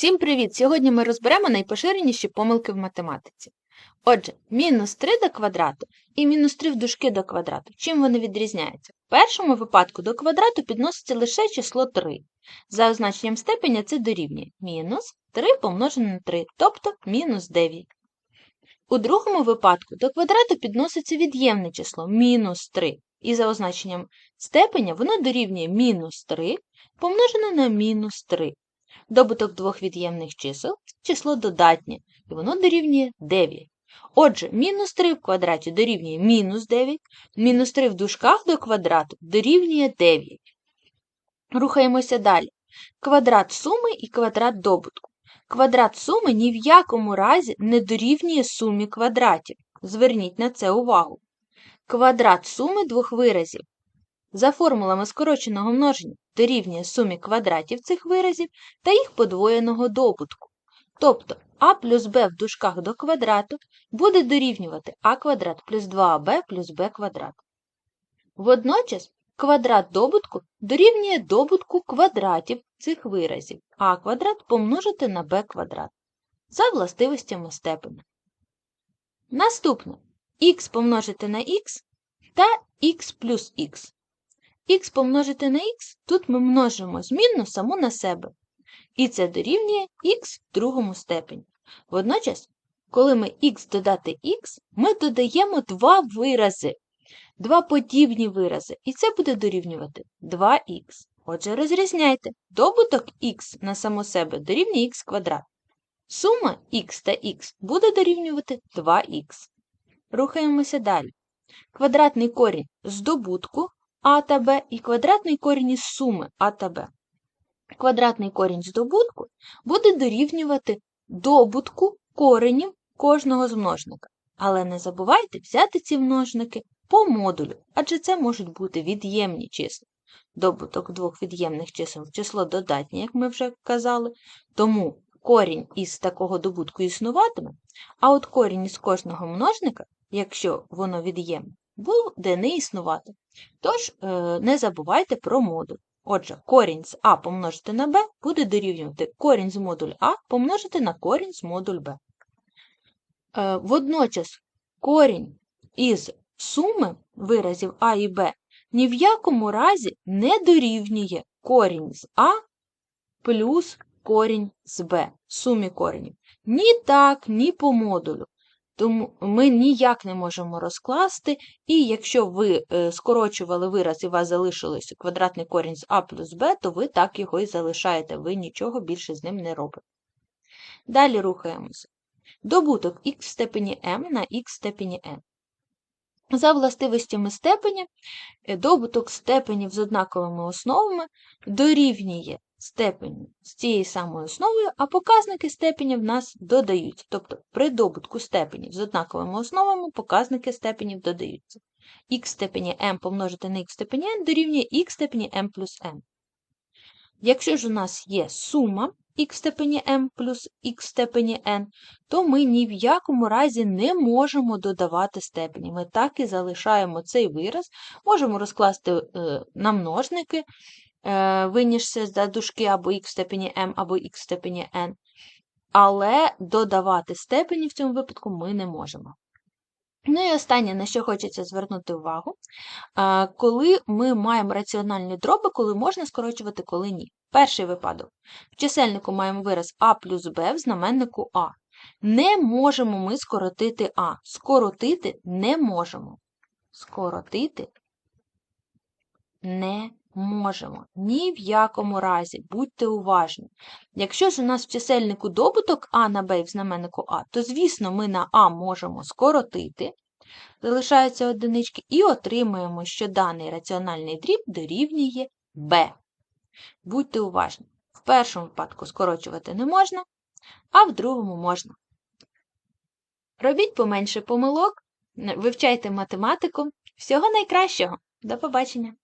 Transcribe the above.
Всім привіт! Сьогодні ми розберемо найпоширеніші помилки в математиці. Отже, мінус 3 до квадрату і мінус 3 в дужки до квадрату. Чим вони відрізняються? В першому випадку до квадрату підноситься лише число 3. За означенням степеня це дорівнює мінус 3 помножене на 3, тобто мінус 9. У другому випадку до квадрату підноситься від'ємне число мінус 3, і за означенням степеня воно дорівнює мінус 3 помножене на мінус 3. Добуток двох від'ємних чисел число додатнє, і воно дорівнює 9. Отже, мінус 3 в квадраті дорівнює мінус 9, мінус 3 в дужках до квадрату дорівнює 9. Рухаємося далі. Квадрат суми і квадрат добутку. Квадрат суми ні в якому разі не дорівнює сумі квадратів. Зверніть на це увагу. Квадрат суми двох виразів за формулами скороченого множення дорівнює сумі квадратів цих виразів та їх подвоєного добутку. Тобто а плюс b в дужках до квадрату буде дорівнювати а квадрат плюс 2аб плюс b квадрат. Водночас квадрат добутку дорівнює добутку квадратів цих виразів, а квадрат помножити на b квадрат за властивостями степеня. Наступне х помножити на х та х плюс х. Х помножити на х, тут ми множимо змінну саму на себе. І це дорівнює х в другому степені. Водночас, коли ми х додати х, ми додаємо два вирази, два подібні вирази, і це буде дорівнювати 2х. Отже, розрізняйте, добуток х на само себе дорівнює х квадрат. Сума х та х буде дорівнювати 2х. Рухаємося далі. Квадратний корінь з добутку а та Б і квадратний корінь із суми А та Б. Квадратний корінь з добутку буде дорівнювати добутку коренів кожного з множника. Але не забувайте взяти ці множники по модулю, адже це можуть бути від'ємні числа. Добуток двох від'ємних чисел в число додатнє, як ми вже казали, тому корінь із такого добутку існуватиме, а от корінь із кожного множника, якщо воно від'ємне, буде не існувати. Тож, е, не забувайте про модуль. Отже, корінь з А помножити на Б буде дорівнювати корінь з модуль А помножити на корінь з модуль Б. Е, водночас корінь із суми виразів А і Б ні в якому разі не дорівнює корінь з А плюс корінь з Б, сумі коренів. Ні так, ні по модулю. Тому ми ніяк не можемо розкласти, і якщо ви е, скорочували вираз і у вас залишилось квадратний корінь з а плюс b, то ви так його і залишаєте, ви нічого більше з ним не робите. Далі рухаємося. Добуток х в степені m на х в степені n. За властивостями степеня, е, добуток степенів з однаковими основами дорівнює степені з цією самою основою, а показники степені в нас додають. Тобто при добутку степенів з однаковими основами показники степенів додаються. х степені m помножити на х степені n дорівнює х степені m плюс n. Якщо ж у нас є сума х степені m плюс х степені n, то ми ні в якому разі не можемо додавати степені. Ми так і залишаємо цей вираз, можемо розкласти е, на множники, винішся за дужки або х в степені m, або х в степені n. Але додавати степені в цьому випадку ми не можемо. Ну і останнє, на що хочеться звернути увагу, коли ми маємо раціональні дроби, коли можна скорочувати, коли ні. Перший випадок. В чисельнику маємо вираз а плюс b в знаменнику А. Не можемо ми скоротити А. Скоротити не можемо. Скоротити не можемо. Ні в якому разі, будьте уважні. Якщо ж у нас в чисельнику добуток А на Б в знаменнику А, то, звісно, ми на А можемо скоротити, залишаються одинички, і отримуємо, що даний раціональний дріб дорівнює Б. Будьте уважні. В першому випадку скорочувати не можна, а в другому можна. Робіть поменше помилок, вивчайте математику. Всього найкращого. До побачення!